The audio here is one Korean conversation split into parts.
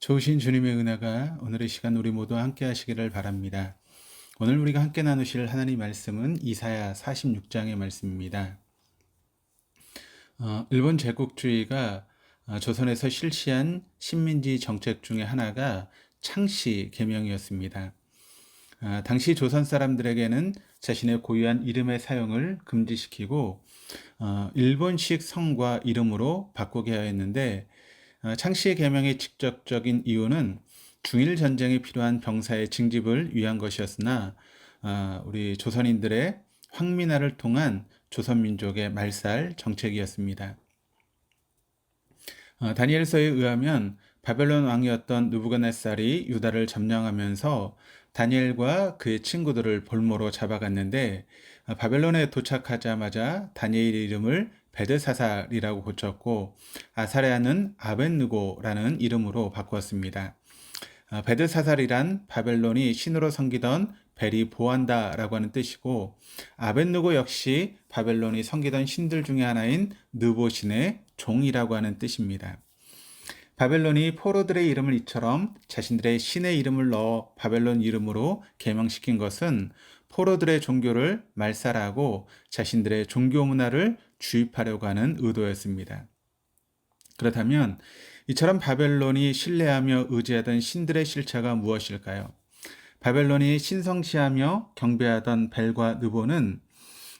좋으신 주님의 은혜가 오늘의 시간 우리 모두 함께 하시기를 바랍니다. 오늘 우리가 함께 나누실 하나님 말씀은 이사야 46장의 말씀입니다. 어, 일본 제국주의가 어, 조선에서 실시한 식민지 정책 중의 하나가 창씨 개명이었습니다. 아, 당시 조선 사람들에게는 자신의 고유한 이름의 사용을 금지시키고 어, 일본식 성과 이름으로 바꾸게 하였는데 어, 창씨의 개명의 직접적인 이유는 중일 전쟁에 필요한 병사의 징집을 위한 것이었으나 어, 우리 조선인들의 황민화를 통한 조선 민족의 말살 정책이었습니다. 어, 다니엘서에 의하면 바벨론 왕이었던 누부갓네살이 유다를 점령하면서 다니엘과 그의 친구들을 볼모로 잡아갔는데 어, 바벨론에 도착하자마자 다니엘의 이름을 베드사살이라고 고쳤고 아사레아는 아벤느고라는 이름으로 바꾸었습니다. 어, 베드사살이란 바벨론이 신으로 섬기던 벨이 보한다라고 하는 뜻이고 아벤느고 역시 바벨론이 섬기던 신들 중에 하나인 느보신의 종이라고 하는 뜻입니다. 바벨론이 포로들의 이름을 이처럼 자신들의 신의 이름을 넣어 바벨론 이름으로 개명시킨 것은 포로들의 종교를 말살하고 자신들의 종교 문화를 주입하려고 하는 의도였습니다. 그렇다면 이처럼 바벨론이 신뢰하며 의지하던 신들의 실체가 무엇일까요? 바벨론이 신성시하며 경배하던 벨과 느보는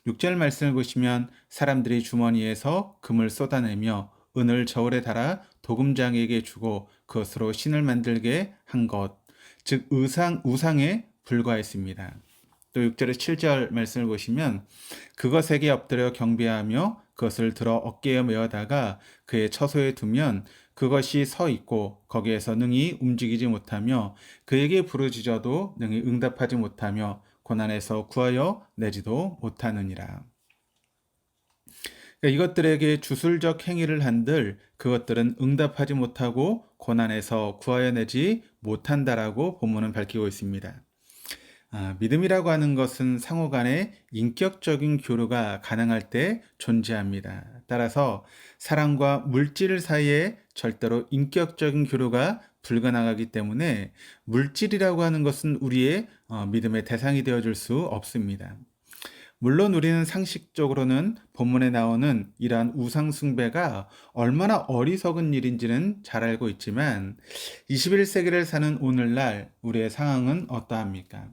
6절 말씀을 보시면 사람들이 주머니에서 금을 쏟아내며 은을 저울에 달아 도금장에게 주고 그것으로 신을 만들게 한 것, 즉 의상, 우상에 불과했습니다. 또 6절에 7절 말씀을 보시면 그것에게 엎드려 경배하며 그것을 들어 어깨에 메어다가 그의 처소에 두면 그것이 서 있고 거기에서 능히 움직이지 못하며 그에게 부르짖어도 능히 응답하지 못하며 고난에서 구하여 내지도 못하느니라. 그러니까 이것들에게 주술적 행위를 한들 그것들은 응답하지 못하고 고난에서 구하여 내지 못한다라고 본문은 밝히고 있습니다. 아, 믿음이라고 하는 것은 상호 간의 인격적인 교류가 가능할 때 존재합니다. 따라서 사랑과 물질 사이에 절대로 인격적인 교류가 불가능하기 때문에 물질이라고 하는 것은 우리의 어, 믿음의 대상이 되어줄 수 없습니다. 물론 우리는 상식적으로는 본문에 나오는 이러한 우상숭배가 얼마나 어리석은 일인지는 잘 알고 있지만 21세기를 사는 오늘날 우리의 상황은 어떠합니까?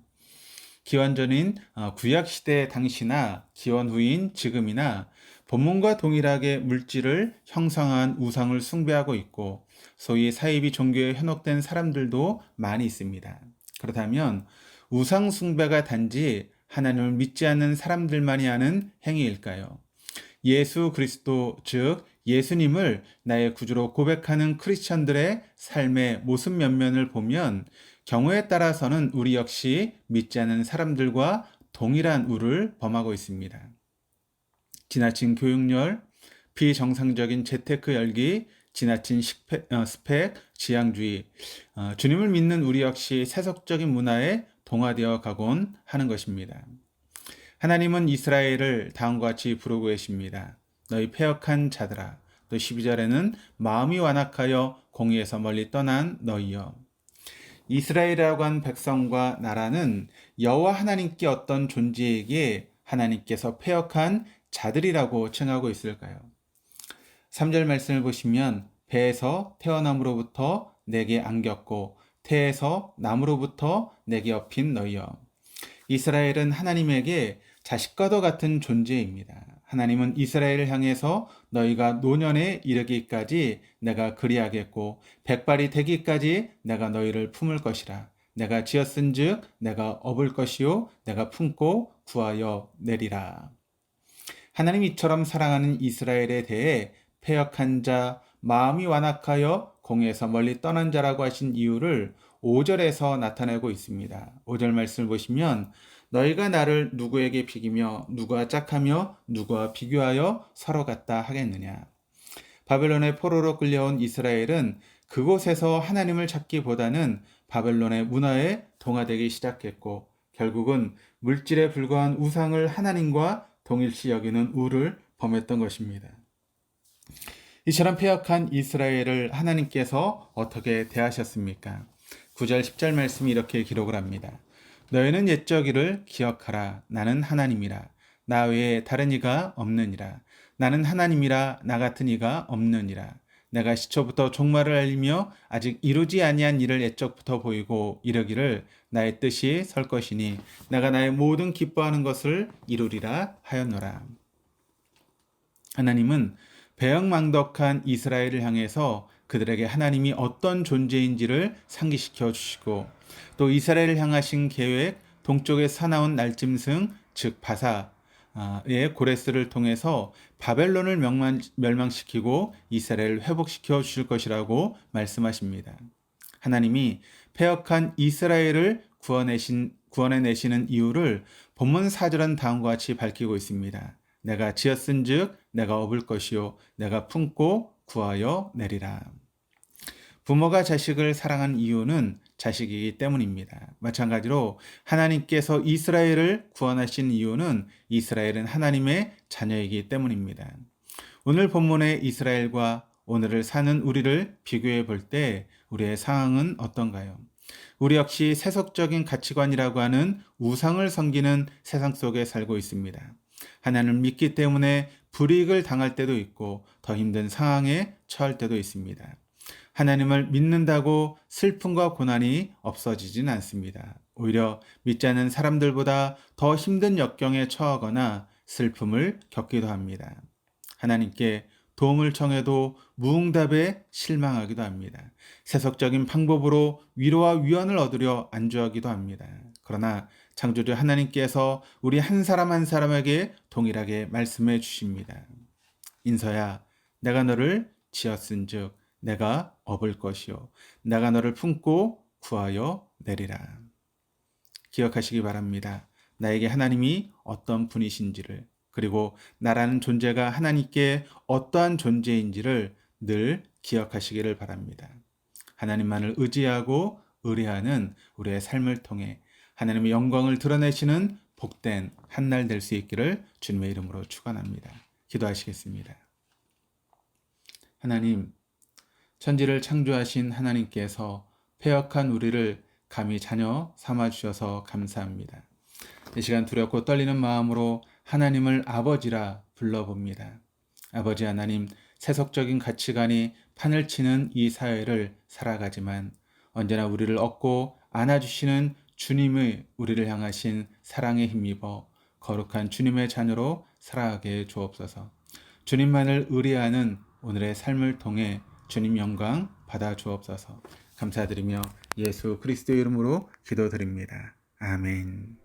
기원전인 어, 구약시대 당시나 기원 후인 지금이나 본문과 동일하게 물질을 형성한 우상을 숭배하고 있고 소위 사이비 종교에 현혹된 사람들도 많이 있습니다. 그렇다면 우상 숭배가 단지 하나님을 믿지 않는 사람들만이 하는 행위일까요? 예수 그리스도 즉 예수님을 나의 구주로 고백하는 크리스천들의 삶의 모습 면면을 보면 경우에 따라서는 우리 역시 믿지 않는 사람들과 동일한 우를 범하고 있습니다. 지나친 교육열, 비정상적인 재테크 열기, 지나친 식패, 어, 스펙, 지향주의, 어, 주님을 믿는 우리 역시 세속적인 문화에 동화되어 가곤 하는 것입니다. 하나님은 이스라엘을 다음과 같이 부르고 계십니다. 너희 폐역한 자들아. 또 12절에는 마음이 완악하여 공의에서 멀리 떠난 너희여. 이스라엘이라고 한 백성과 나라는 여호와 하나님께 어떤 존재에게 하나님께서 폐역한 자들이라고 칭하고 있을까요? 3절 말씀을 보시면 배에서 태어남으로부터 내게 안겼고 태에서 남으로부터 내게 업힌 너희여. 이스라엘은 하나님에게 자식과도 같은 존재입니다. 하나님은 이스라엘을 향해서 너희가 노년에 이르기까지 내가 그리하겠고 백발이 되기까지 내가 너희를 품을 것이라. 내가 지었은즉 내가 업을 것이요 내가 품고 구하여 내리라. 하나님 이처럼 사랑하는 이스라엘에 대해 폐역한 자, 마음이 완악하여 공에서 멀리 떠난 자라고 하신 이유를 5절에서 나타내고 있습니다. 5절 말씀을 보시면 너희가 나를 누구에게 비기며 누가 짝하며 누가 비교하여 서로 같다 하겠느냐. 바벨론의 포로로 끌려온 이스라엘은 그곳에서 하나님을 찾기보다는 바벨론의 문화에 동화되기 시작했고 결국은 물질에 불과한 우상을 하나님과 동일시 여기는 우를 범했던 것입니다. 이처럼 폐역한 이스라엘을 하나님께서 어떻게 대하셨습니까? 9절 10절 말씀이 이렇게 기록을 합니다. 너희는 옛적 일을 기억하라. 나는 하나님이라. 나 외에 다른 이가 없느니라. 나는 하나님이라 나 같은 이가 없느니라. 내가 시초부터 종말을 알리며 아직 이루지 아니한 일을 옛적부터 보이고 이르기를 나의 뜻이 설 것이니 내가 나의 모든 기뻐하는 것을 이루리라 하였노라. 하나님은 배역망덕한 이스라엘을 향해서 그들에게 하나님이 어떤 존재인지를 상기시켜 주시고 또 이스라엘을 향하신 계획 동쪽에 사나운 날짐승 즉 바사의 고레스를 통해서 바벨론을 멸망, 멸망시키고 이스라엘을 회복시켜 주실 것이라고 말씀하십니다. 하나님이 폐역한 이스라엘을 구원내신, 구원해내시는 이유를 본문 4절은 다음과 같이 밝히고 있습니다. 내가 지었은 즉 내가 업을 것이요 내가 품고 구하여 내리라. 부모가 자식을 사랑한 이유는 자식이기 때문입니다. 마찬가지로 하나님께서 이스라엘을 구원하신 이유는 이스라엘은 하나님의 자녀이기 때문입니다. 오늘 본문의 이스라엘과 오늘을 사는 우리를 비교해 볼 때 우리의 상황은 어떤가요? 우리 역시 세속적인 가치관이라고 하는 우상을 섬기는 세상 속에 살고 있습니다. 하나님을 믿기 때문에 불이익을 당할 때도 있고 더 힘든 상황에 처할 때도 있습니다. 하나님을 믿는다고 슬픔과 고난이 없어지진 않습니다. 오히려 믿지 않는 사람들보다 더 힘든 역경에 처하거나 슬픔을 겪기도 합니다. 하나님께 도움을 청해도 무응답에 실망하기도 합니다. 세속적인 방법으로 위로와 위안을 얻으려 안주하기도 합니다. 그러나 창조주 하나님께서 우리 한 사람 한 사람에게 동일하게 말씀해 주십니다. 인서야, 내가 너를 지었은 즉 내가 업을 것이요 내가 너를 품고 구하여 내리라. 기억하시기 바랍니다. 나에게 하나님이 어떤 분이신지를 그리고 나라는 존재가 하나님께 어떠한 존재인지를 늘 기억하시기를 바랍니다. 하나님만을 의지하고 의뢰하는 우리의 삶을 통해 하나님의 영광을 드러내시는 복된 한날 될 수 있기를 주님의 이름으로 축원합니다. 기도하시겠습니다. 하나님, 천지를 창조하신 하나님께서 폐역한 우리를 감히 자녀 삼아 주셔서 감사합니다. 이 시간 두렵고 떨리는 마음으로 하나님을 아버지라 불러봅니다. 아버지 하나님, 세속적인 가치관이 판을 치는 이 사회를 살아가지만 언제나 우리를 얻고 안아주시는 주님의 우리를 향하신 사랑에 힘입어 거룩한 주님의 자녀로 살아가게 주옵소서. 주님만을 의뢰하는 오늘의 삶을 통해 주님 영광 받아 주옵소서. 감사드리며 예수 그리스도 이름으로 기도드립니다. 아멘.